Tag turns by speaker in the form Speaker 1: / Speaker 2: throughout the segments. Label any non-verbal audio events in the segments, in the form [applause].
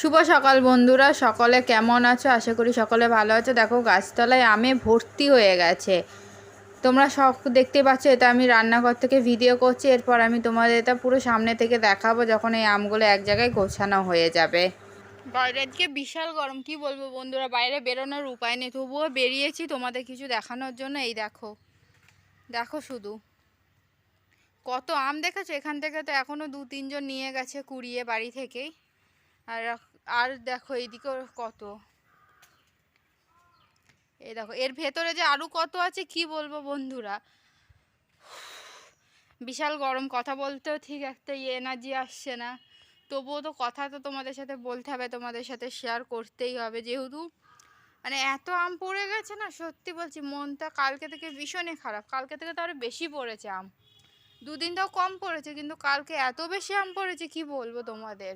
Speaker 1: শুভ সকাল বন্ধুরা, সকলে কেমন আছো? আশা করি সকলে ভালো আছো। দেখো, গাছতলায় আমে ভর্তি হয়ে গেছে। তোমরা সব দেখতে পাচ্ছ, এটা আমি রান্নাঘর থেকে ভিডিও করছি। এরপর আমি তোমাদের এটা পুরো সামনে থেকে দেখাবো যখন এই আমগুলো এক জায়গায় গোছানো হয়ে যাবে। বাইরে বিশাল গরম, কি বলব বন্ধুরা? বাইরে বেরোনোর উপায় নেই। তবুও বেরিয়েছি তোমাদের কিছু দেখানোর জন্য। এই দেখো দেখো শুধু। কত আম দেখেছ? এখান থেকে তো এখনও দু তিনজন নিয়ে গেছে কুড়িয়ে বাড়ি থেকেই আর আর দেখো এইদিকে কত। এই দেখো, এর ভেতরে যে আরও কত আছে কি বলব বন্ধুরা? বিশাল গরম, কথা বলতেও ঠিক একটা এনার্জি আসছে না। তবুও তো কথা তো তোমাদের সাথে বলতে হবে, তোমাদের সাথে শেয়ার করতেই হবে। যেহেতু মানে এত আম পড়ে গেছে না, সত্যি বলছি, মনটা কালকে থেকে ভীষণই খারাপ। কালকে থেকে তো আরও বেশি পড়েছে আম। দুদিন তাও কম পড়েছে, কিন্তু কালকে এত বেশি আম পড়েছে, কি বলব তোমাদের?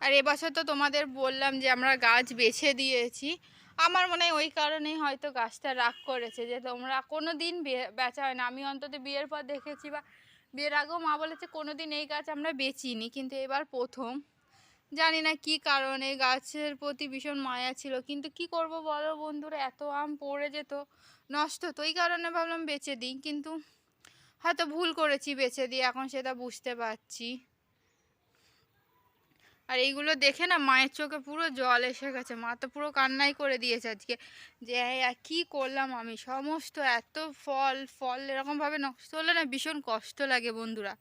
Speaker 1: আর এবছর তো তোমাদের বললাম যে আমরা গাছ বেছে দিয়েছি। আমার মনে হয় ওই কারণেই হয়তো গাছটা রাগ করেছে যে তোমরা কোনো দিন বেচা হয় না। আমি অন্তত বিয়ের পর দেখেছি বা বিয়ের আগেও মা বলেছে কোনো দিন এই গাছ আমরা বেচিনি, কিন্তু এবার প্রথম। জানি না কি কারণে গাছের প্রতি ভীষণ মায়া ছিল, কিন্তু কি করব বলো বন্ধুরা, এত আম পড়ে যেত, নষ্ট তো ওই কারণে ভাবলাম বেচে দিই, কিন্তু হয়তো ভুল করেছি বেচে দিয়ে, এখন সেটা বুঝতে পারছি। আর এইগুলো দেখে না মায়ের চোখে পুরো জল এসে গেছে। মা তো পুরো কান্নাই করে দিয়েছে আজকে যে কি করলাম আমি? সমস্ত এত ফল ফল এরকমভাবে নষ্ট হলে না ভীষণ কষ্ট লাগে বন্ধুরা।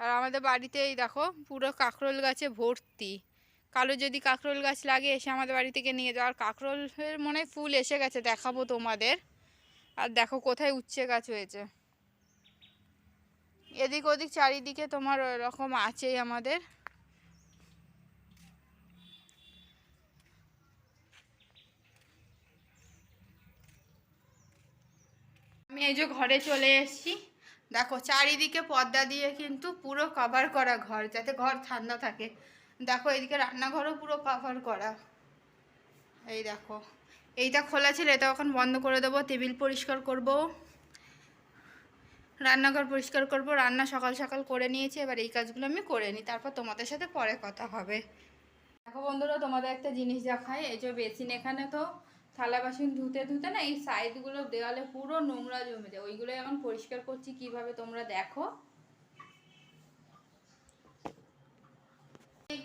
Speaker 1: আর আমাদের বাড়িতে এই দেখো, পুরো কাঁকরোল গাছে ভর্তি। কালো যদি কাঁকরোল গাছ লাগে, এসে আমাদের বাড়ি থেকে নিয়ে যাও। আর কাঁকরোলের মনে ফুল এসে গেছে, দেখাবো তোমাদের। আর দেখো কোথায় উচ্ছে গাছ হয়েছে। এদিক ওদিক চারিদিকে তোমার ওরকম আছেই আমাদের। আমি এই যে ঘরে চলে এসেছি। দেখো, চারিদিকে পর্দা দিয়ে কিন্তু পুরো কভার করা ঘর, যাতে ঘর ঠান্ডা থাকে। দেখো, এদিকে রান্নাঘরও পুরো কভার করা। এই দেখো, এইটা খোলা ছিল, এটা এখন বন্ধ করে দেবো, টেবিল পরিষ্কার করব। রান্নাঘর পরিষ্কার করব, রান্না সকাল সকাল করে নিয়েছি, এবার এই কাজগুলো আমি করে নিই, তারপর তোমাদের সাথে পরে কথা হবে। দেখো বন্ধুরা, তোমাদের একটা জিনিস দেখাই, এই যে বেসিন এখানে তো থালা বাসন ধুতে ধুতে না, এই সাইডগুলো দেওয়ালে পুরো নোংরা জমে যায় ওইগুলো এখন পরিষ্কার করছি, কীভাবে তোমরা দেখো।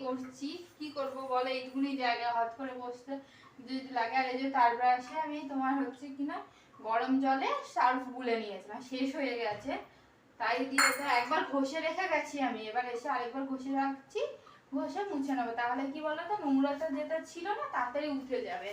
Speaker 1: করছি, কি করব বলে, এইটুকুনি জায়গা, হট করে বসতে যদি লাগে, আর এই যে তার ব্রাশে আমি তোমার হচ্ছে কিনা গরম জলে সার্ফ গুলে নিয়েছিলাম শেষ হয়ে গেছে। তাই দিয়ে একবার ঘষে রেখে গেছি আমি। এবার এসে আরেকবার ঘষে রাখছি, ঘষে মুছে নেব। তাহলে কি বলতো, নোংরাটা যেটা ছিল না, তাড়াতাড়ি উঠে যাবে।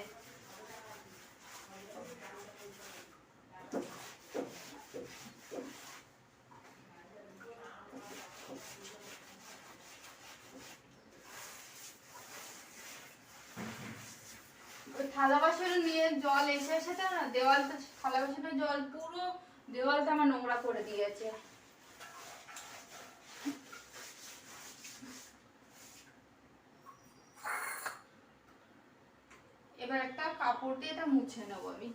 Speaker 1: থালা বাসন নিয়ে জল এসে এসেছে না, দেওয়ালটা থালা বাসনের জল, পুরো দেওয়ালটা আমার নোংরা করে দিয়েছে। এবার একটা কাপড় দিয়ে এটা মুছে নেব আমি।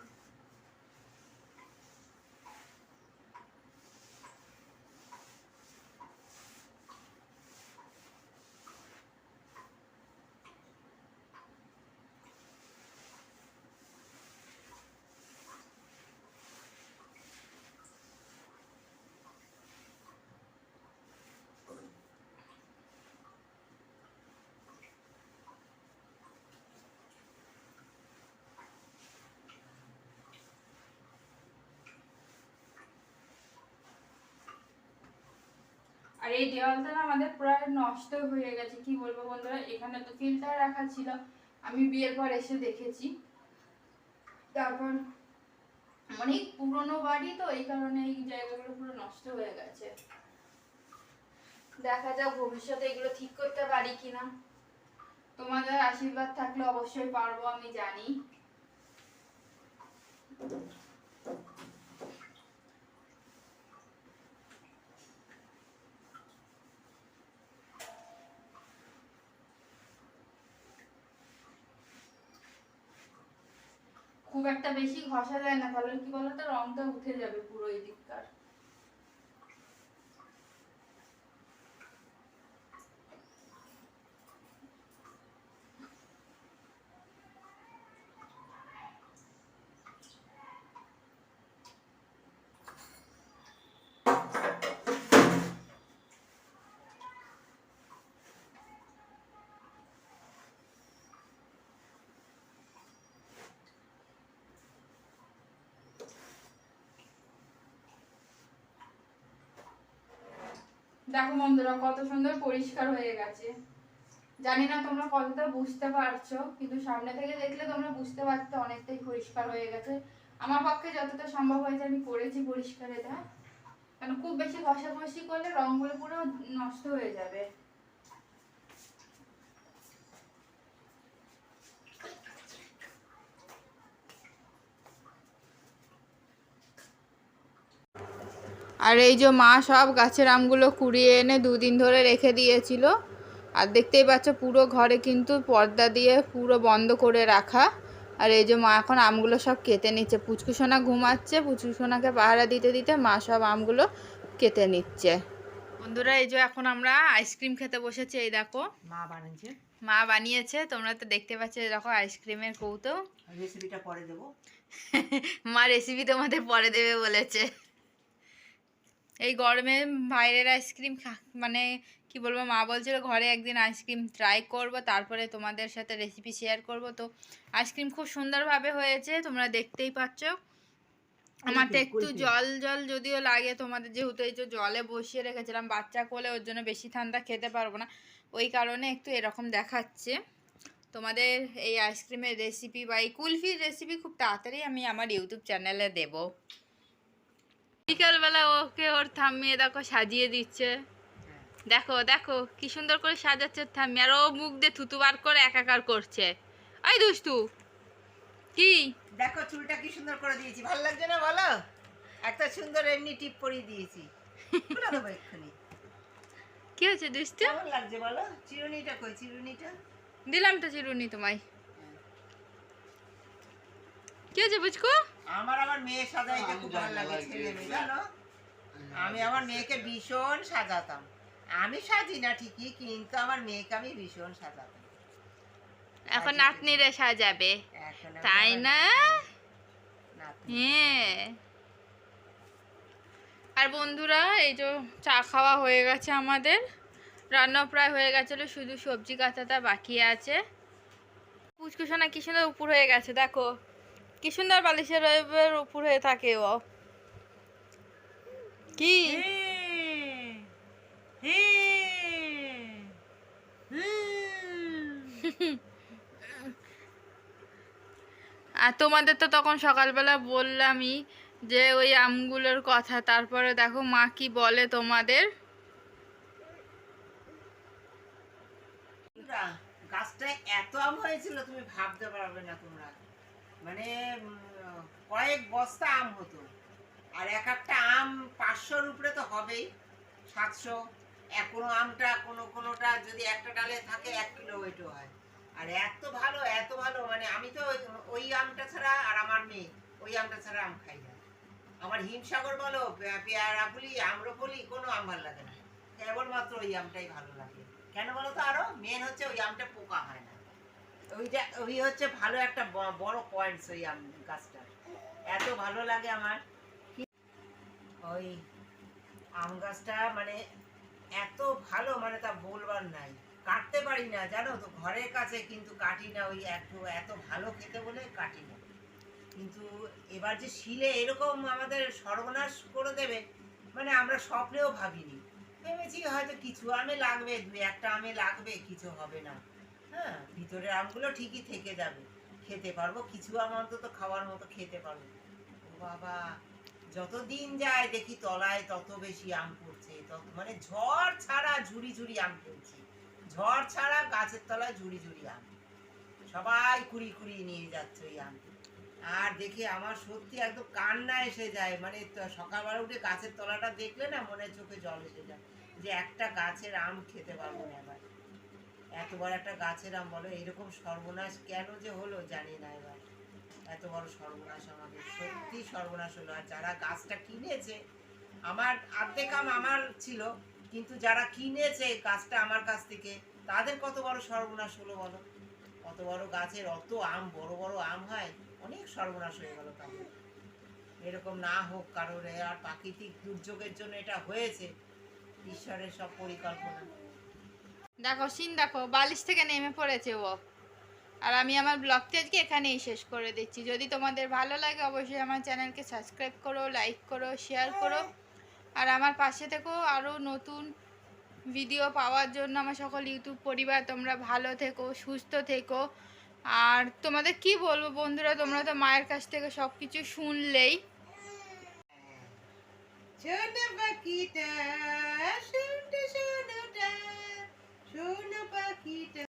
Speaker 1: আর এই দেওয়ালটা না আমাদের প্রায় নষ্ট হয়ে গেছে, কি বলব বন্ধুরা? এখানে তো ফিল্টার রাখা ছিল। আমি বিয়ের পর এসে দেখেছি। তারপর অনেক পুরনো বাড়ি তো, এই কারণে এই জায়গাগুলো পুরো নষ্ট হয়ে গেছে। দেখা যাক ভবিষ্যতে এগুলো ঠিক করতে পারি কিনা। তোমাদের আশীর্বাদ থাকলে অবশ্যই পারব, আমি জানি। খুব একটা বেশি ঘষা যায় না, তাহলে কি বলতো? রংটা উঠে যাবে পুরো এই দিককার। দেখো বন্ধুরা, কত সুন্দর পরিষ্কার হয়ে গেছে। জানি না তোমরা কতটা বুঝতে পারছ, কিন্তু সামনে থেকে দেখলে তোমরা বুঝতে পারছ অনেকটাই পরিষ্কার হয়ে গেছে। আমার পক্ষে যতটা সম্ভব হয়েছে আমি করেছি পরিষ্কার এটা কারণ খুব বেশি ঘষাঘষি করলে রঙগুলো পুরো নষ্ট হয়ে যাবে। আর এই যে মা সব গাছের আমগুলো কুড়িয়ে এনে দুদিন ধরে রেখে দিয়েছিল। আর দেখতেই পাচ্ছ পুরো ঘরে কিন্তু পর্দা দিয়ে পুরো বন্ধ করে রাখা। আর এই যে মা এখন আমগুলো সব কেটে নিচ্ছে। পুচকুসোনা ঘুমাচ্ছে পুচকুসোনাকে পাহারা দিতে দিতে মা সব আমগুলো কেটে নিচ্ছে। বন্ধুরা এই যে এখন আমরা আইসক্রিম খেতে বসেছি এই দেখো।
Speaker 2: মা বানিয়েছে।
Speaker 1: মা বানিয়েছে তোমরা তো দেখতে পাচ্ছ দেখো আইসক্রিমের কৌতো
Speaker 2: রেসিপিটা পরে দেবো। [laughs]
Speaker 1: মা রেসিপি তোমাদের পরে দেবে বলেছে। এই গরমে বাইরের আইসক্রিম মানে কি বলব মা বলছিল ঘরে একদিন আইসক্রিম ট্রাই করব তারপরে তোমাদের সাথে রেসিপি শেয়ার করব। তো আইসক্রিম খুব সুন্দরভাবে হয়েছে তোমরা দেখতেই পাচ্ছ। আমার তো একটু জল জল যদিও লাগে তোমাদের যেহেতু এই যে জলে বসিয়ে রেখেছিলাম বাচ্চা কোলে ওর জন্য বেশি ঠান্ডা খেতে পারব না। ওই কারণে একটু এরকম দেখাচ্ছে। তোমাদের এই আইসক্রিমের রেসিপি বা এই কুলফির রেসিপি খুব তাড়াতাড়ি আমি আমার ইউটিউব চ্যানেলে দেব। বিকালবেলা ওকে ওর থামিয়ে দেখো সাজিয়ে দিচ্ছে। দেখো দেখো কি সুন্দর করে সাজাচ্ছে থাম্মি আর ও মুখ দিয়ে থুতু বার করে একাকার করছে। এই দুষ্টু কি?
Speaker 2: দেখো চুলটা কি সুন্দর করে দিয়েছি। ভালো লাগছে না বলো? একটা সুন্দর এমনি টিপ পরিয়ে দিয়েছি। এক্ষুনি।
Speaker 1: কি হয়েছে দুষ্টু?
Speaker 2: কেমন লাগছে বলো? চিরুনিটা কই? চিরুনিটা?
Speaker 1: দিলাম তো চিরুনি তোমায়। কি হয়েছে বুঝকো?
Speaker 2: আমার আমার মেয়ে সাজাইতে খুব ভালো লাগে ছেলে মেয়ে জানো? আমি আমার মেয়েকে ভীষণ সাজাতাম। আমি সাজি না ঠিকই কিন্তু আমার মেয়েকে আমি ভীষণ সাজাতাম।
Speaker 1: এখন নাতনিরে সাজাবে। তাই না? হ্যাঁ। আর বন্ধুরা এই যে চা খাওয়া হয়ে গেছে আমাদের। রান্না প্রায় হয়ে গেছিল শুধু সবজি কাঁচাটা বাকি আছে। পুচকুসোনা কি সুন্দর উপর হয়ে গেছে দেখো। কি সুন্দর বালিশের উপর হয়ে থাকে ও। কি। [laughs] আর তোমাদের তো তখন সকালবেলা বললামই যে ওই আমগুলোর কথা তারপরে দেখো মা কি বলে তোমাদের?
Speaker 2: গাছটায় এত আম হয়েছিল তুমি ভাবতে পারবে না তোমরা। মানে কয়েক বস্তা আম হতো। আর এক একটা আম পাঁচশোর উপরে তো হবেই, সাতশো। এক কোনো আমটা, কোনো কোনোটা যদি একটা ডালে থাকে, এক কিলো ওয়েটও হয়। আর এত ভালো এত ভালো মানে আমি তো ওই- আমটা ছাড়া আর আমার মেয়ে, ওই আমটা ছাড়া আম খাই না। আমার হিমসাগর বলো, পে- পেয়ারাপুলি আম্রপলি কোনো আম ভালো লাগে না। কেবলমাত্র ওই আমটাই ভালো লাগে। কেন বলো তো আরও? মেন হচ্ছে ওই আমটা পোকা হয় না। ওইটা, ওই হচ্ছে ভালো একটা বড় পয়েন্টস ওই আম গাছটা এত ভালো লাগে আমার। ওই আম গাছটা মানে এত ভালো মানে তা বলবার নাই। কাটতে পারি না, জানো তো? ঘরের কাছে কিন্তু কাটি না, ওই একটু এত ভালো খেতে বলে কাটি না। কিন্তু এবার যে শিলে এরকম আমাদের সর্বনাশ করে দেবে মানে আমরা স্বপ্নেও ভাবিনি। ভেবেছি হয়তো কিছু আমে লাগবে দু একটা আমে লাগবে, কিছু হবে না। হ্যাঁ ভিতরের আমগুলো ঠিকই থেকে যাবে। খেতে পারব, কিছু আম অন্তত খাওয়ার মতো খেতে পারব। ও বাবা যত দিন যায় দেখি তলায় তত বেশি আম পড়ছে। তত মানে ঝড় ছাড়া ঝুড়ি ঝুড়ি আম পড়ছে। ঝড় ছাড়া গাছের তলায় ঝুড়ি ঝুড়ি আম। সবাই কুড়ি কুড়ি নিয়ে যাচ্ছে ওই আম আর দেখে আমার সত্যি একদম কান্না এসে যায়। মানে তো- সকালবেলা উঠে গাছের তলাটা দেখলে না মনে চোখে জল এসে যায়। যে একটা গাছের আম খেতে পারব না এবার। বড় একটা গাছের আম বলো এরকম সর্বনাশ কেন যে হলো জানি না এবার। এত বড় সর্বনাশ আমাদের, সত্যি সর্বনাশ হলো। আর যারা গাছটা কিনেছে, আমার অর্ধেক আম আমার ছিল, কিন্তু যারা কিনেছে গাছটা আমার কাছ থেকে, তাদের কত বড় সর্বনাশ হলো বলো? কত বড় গাছের অত আম, বড় বড় আম হয়, অনেক সর্বনাশ হয়ে গেল তাদের এরকম না হোক কারোর আর প্রাকৃতিক দুর্যোগের জন্য এটা হয়েছে, ঈশ্বরের সব পরিকল্পনা।
Speaker 1: দেখো, সিন দেখো, বালিশ থেকে নেমে পড়েছে ও। আর আমি আমার ব্লগটি আজকে এখানেই শেষ করে দিচ্ছি। যদি তোমাদের ভালো লাগে, অবশ্যই আমার চ্যানেলকে সাবস্ক্রাইব করো লাইক করো শেয়ার করো। আর আমার পাশে থেকো, আরও নতুন ভিডিও পাওয়ার জন্য আমার সকল ইউটিউব পরিবার, তোমরা ভালো থেকো, সুস্থ থেকো। আর তোমাদের কি বলব বন্ধুরা, তোমরা তো মায়ের কাছ থেকে সব কিছু শুনলেই
Speaker 2: ছোট শুনতে শোনো পাখিটা